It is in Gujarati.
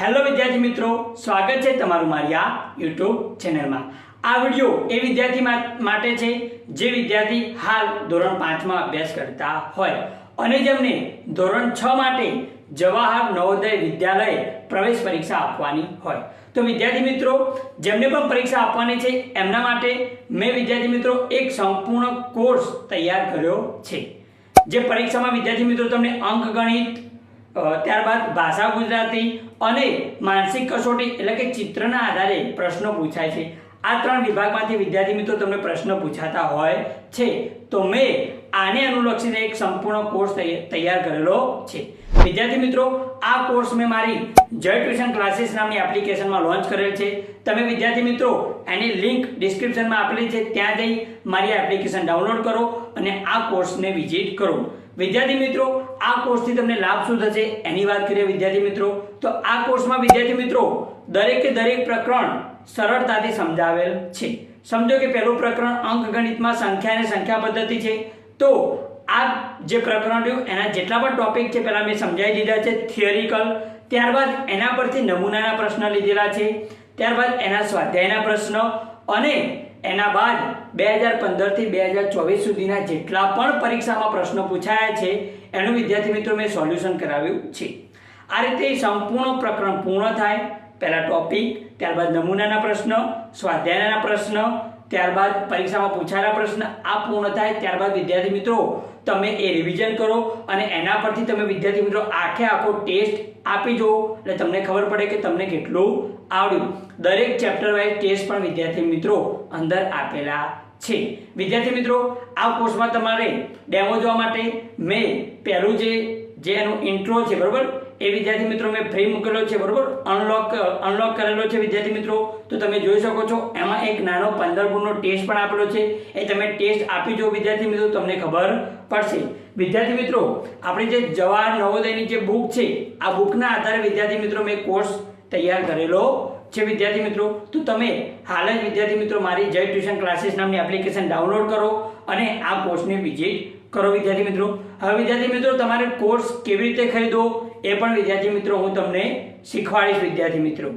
હેલો વિદ્યાર્થી મિત્રો, સ્વાગત છે તમારું મારી આ યુટ્યુબ ચેનલમાં. આ વીડિયો એ વિદ્યાર્થી માટે છે જે વિદ્યાર્થી હાલ ધોરણ પાંચમાં અભ્યાસ કરતા હોય. અને જેમને ધોરણ છ માટે જવાહર નવોદય વિદ્યાલય પ્રવેશ પરીક્ષા આપવાની હોય. તો વિદ્યાર્થી મિત્રો, જેમને પણ પરીક્ષા આપવાની છે, એમના માટે મેં વિદ્યાર્થી મિત્રો એક સંપૂર્ણ કોર્સ તૈયાર કર્યો છે. જે પરીક્ષામાં વિદ્યાર્થી મિત્રો તમને અંકગણિત ત્યારબાદ ભાષા ગુજરાતી અને માનસિક કસોટી એટલે કે ચિત્રના આધારે પ્રશ્નો પૂછાય છે. આ ત્રણ વિભાગમાંથી વિદ્યાર્થી મિત્રો તમને પ્રશ્ન પૂછાતા હોય છે, તો મેં આને અનુલક્ષીને એક સંપૂર્ણ કોર્સ તૈયાર કરેલો છે. વિદ્યાર્થી મિત્રો, આ કોર્સ મેં મારી જય ટ્યુશન ક્લાસીસ નામની એપ્લિકેશનમાં લોન્ચ કરેલ છે. તમે વિદ્યાર્થી મિત્રો, એની લિંક ડિસ્ક્રિપ્શનમાં આપેલી છે, ત્યાં જઈ મારી એપ્લિકેશન ડાઉનલોડ કરો અને આ કોર્સને વિઝિટ કરો. વિદ્યાર્થી મિત્રો, આ કોર્સથી તમને લાભ શું થશે? એની વાત કરીએ વિદ્યાર્થી મિત્રો, તો આ કોર્સમાં વિદ્યાર્થી મિત્રો, દરેકે દરેક પ્રકરણ સરળતાથી સમજાવેલ છે. સમજો કે પહેલું પ્રકરણ અંકગણિતમાં સંખ્યા અને સંખ્યા પદ્ધતિ છે. તો આ જે પ્રકરણ રહ્યું, એના જેટલા પણ ટોપિક છે, પહેલાં મેં સમજાવી દીધા છે થિયરિકલ ત્યારબાદ એના પરથી નમૂનાના પ્રશ્ન લીધેલા છે, ત્યારબાદ એના સ્વાધ્યાયના પ્રશ્ન અને એના બાદ બે હજાર પંદરથી બે હજાર ચોવીસ સુધીના જેટલા પણ પરીક્ષામાં પ્રશ્નો પૂછાયા છે, એનું વિદ્યાર્થી મિત્રો મેં સોલ્યુશન કરાવ્યું છે. આ રીતે સંપૂર્ણ પ્રકરણ પૂર્ણ થાય. પહેલાં ટોપિક, ત્યારબાદ નમૂનાના પ્રશ્ન, સ્વાધ્યાયના પ્રશ્ન ત્યારબાદ પરીક્ષામાં પૂછાયેલા પ્રશ્ન આ પૂર્ણ થાય ત્યારબાદ વિદ્યાર્થી મિત્રો, તમે એ રિવિઝન કરો અને એના પરથી તમે વિદ્યાર્થી મિત્રો આખે આખો ટેસ્ટ આપી જુઓ. એટલે તમને ખબર પડે કે તમને કેટલું આવડ્યું. દરેક ચેપ્ટર વાઇઝ ટેસ્ટ પણ વિદ્યાર્થી મિત્રો અંદર આપેલા છે. વિદ્યાર્થી મિત્રો, આ કોર્સમાં તમારે ડેમો જોવા માટે મેં પહેલું જે જે એનું ઇન્ટ્રો છે, બરાબર? એ વિદ્યાર્થી મિત્રો મેં ફ્રી મૂકેલો છે, બરાબર? અનલોક અનલોક કરેલો છે, વિદ્યાર્થી મિત્રો. તો તમે જોઈ શકો છો, એમાં એક નાનો પંદર ગુણનો ટેસ્ટ પણ આપેલો છે. એ તમે ટેસ્ટ આપી જો વિદ્યાર્થી મિત્રો, તમને ખબર પડશે. વિદ્યાર્થી મિત્રો, આપણી જે જવાહર નવોદયની જે બુક છે, આ બુકના આધારે વિદ્યાર્થી મિત્રો મેં કોર્સ તૈયાર કરેલો છે વિદ્યાર્થી મિત્રો, તો તમે હાલ જ વિદ્યાર્થી મિત્રો મારી જય ટ્યુશન ક્લાસીસ નામની એપ્લિકેશન ડાઉનલોડ કરો અને આ કોર્સને વિઝિટ કરો વિદ્યાર્થી મિત્રો. હવે વિદ્યાર્થી મિત્રો, તમારે કોર્સ કેવી રીતે ખરીદવો એ પણ વિદ્યાર્થી મિત્રો હું તમને શીખવાડીશ વિદ્યાર્થી મિત્રો.